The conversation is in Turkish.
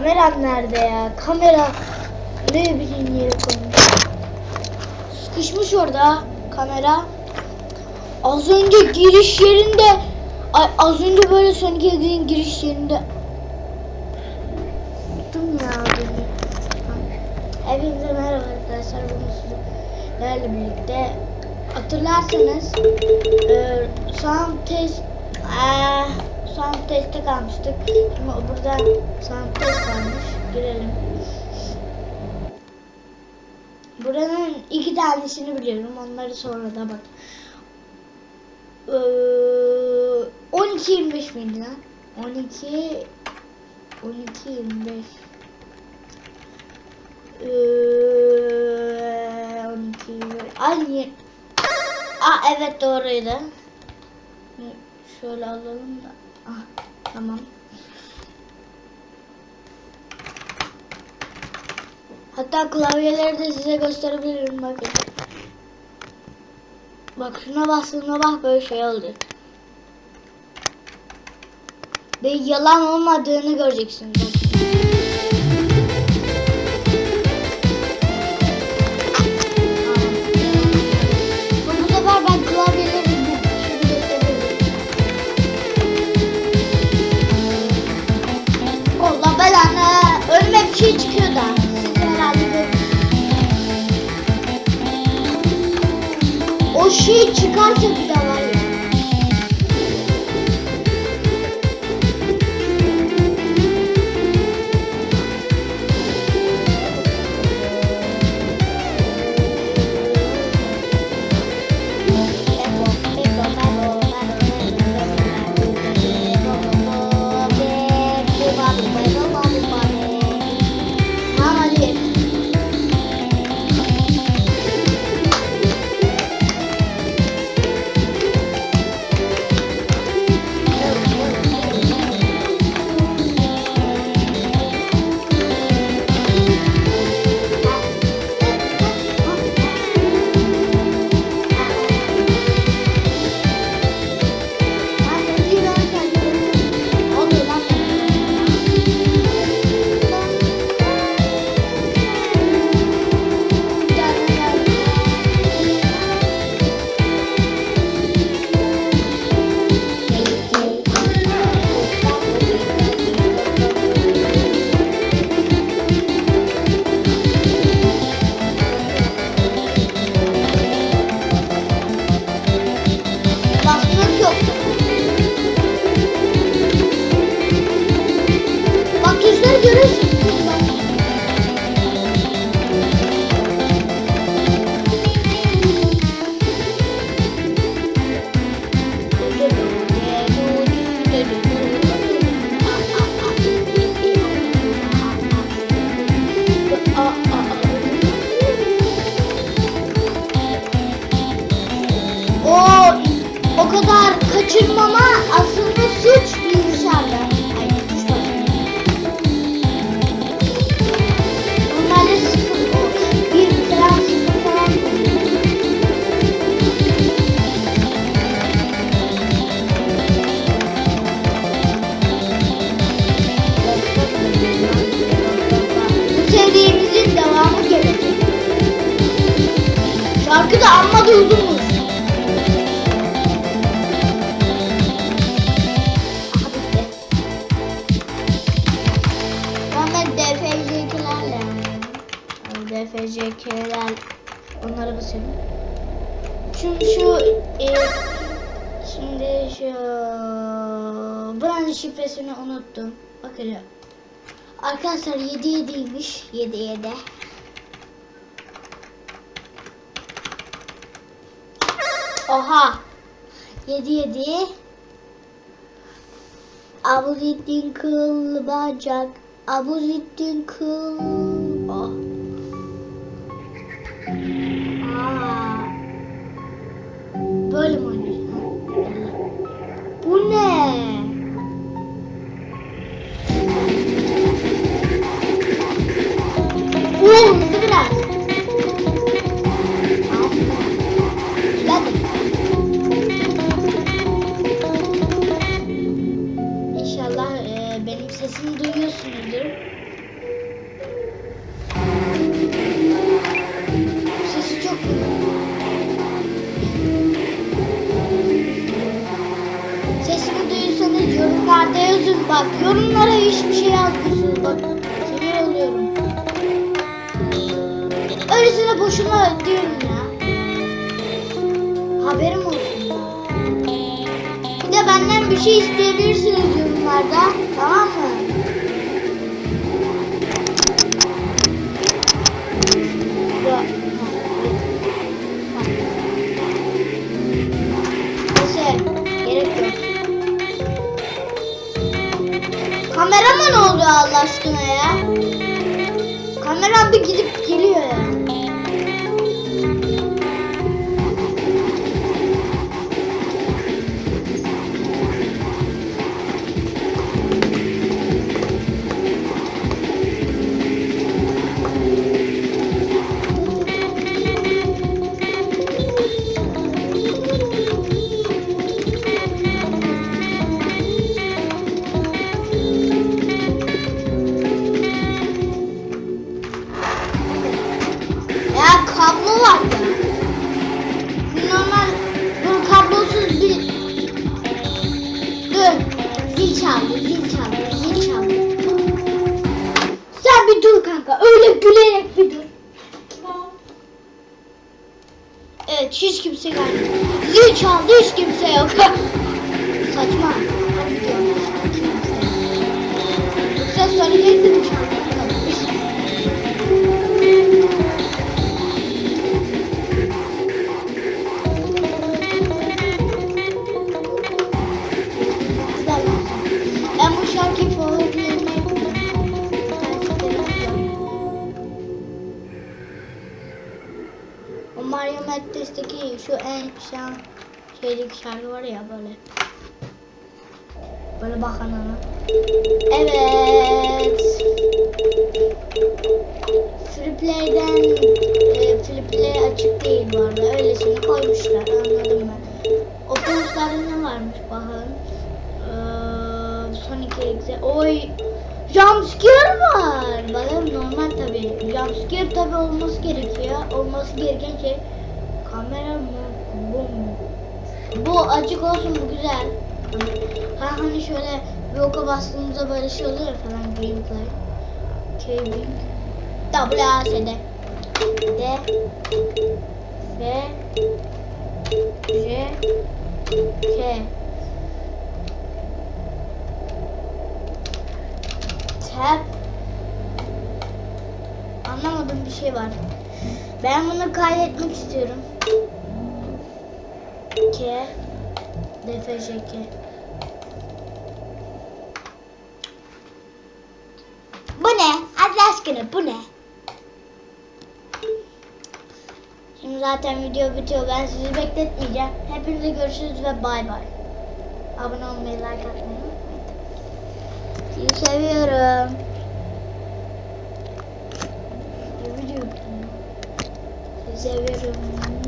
Kameram nerede ya? Kamera ne bileyim yere koymuş. Sıkışmış orada kamera. Az önce giriş yerinde ay, az önce böyle Sonic Egg'in giriş yerinde Unuttum ya adını. Hepinize merhaba arkadaşlar. Bugün sizlerle birlikte hatırlarsanız e, sound test eee sound teste kalmıştık. Şimdi burada sound test varmış. Girelim. Buranın iki tanesini biliyorum. Onları sonra da bak. Ee, 12 25 miydi lan? 12 12 25 ee, 12 25 Aynı Aa evet doğruydu. Şöyle alalım da. Ah tamam. Hatta klavyeleri de size gösterebilirim bakın. Bak şuna bastığında bak böyle şey oldu. Ve yalan olmadığını göreceksiniz. O şey çıkarsa bir DFC'kilerle DFC'kiler onlara basıyorum. Şimdi şu e, şimdi şu buranın şifresini unuttum. Bakın Arkadaşlar 7 7'ymiş. 7 7. Oha. 7 7. Abuzettin kıl bacak. Abuzettin kıl. Bak yorumlara hiçbir şey yazmıyorsunuz. Bak sinir oluyorum. Öylesine boşuna diyorum ya. Haberim olsun. Bir de benden bir şey isteyebilirsiniz yorumlarda. Tamam mı? Oldu Allah aşkına ya? Kameram bir gidip geliyor. Ya kanka. Öyle gülerek bir dur. Evet hiç kimse gelmedi. Zil çaldı hiç kimse yok. Saçma. Mario Mattes'teki şu en şan şeydeki şarkı var ya böyle. Böyle bakan ana. Evet. Freeplay'den e, Freeplay açık değil bu arada. Öylesini koymuşlar. Anladım ben. Okullarda ne varmış bakın. Ee, Sonic Exe. Oy. Jumpscare var. Bakın normal tabi. Jumpscare tabi olması gerekiyor. Olması gereken şey kamera? Bu mu? Bu açık olsun bu güzel. Ha hani şöyle bir oka bastığımızda böyle şey oluyor falan gameplay. Cabing. W A S D. F J K Tab Anlamadım bir şey var. Ben bunu kaydetmek istiyorum. K DFJK Bu ne? Allah aşkına bu ne? Şimdi zaten video bitiyor. Ben sizi bekletmeyeceğim. Hepinize görüşürüz ve bay bay. Abone olmayı, like atmayı. Sizi seviyorum. Sizi seviyorum.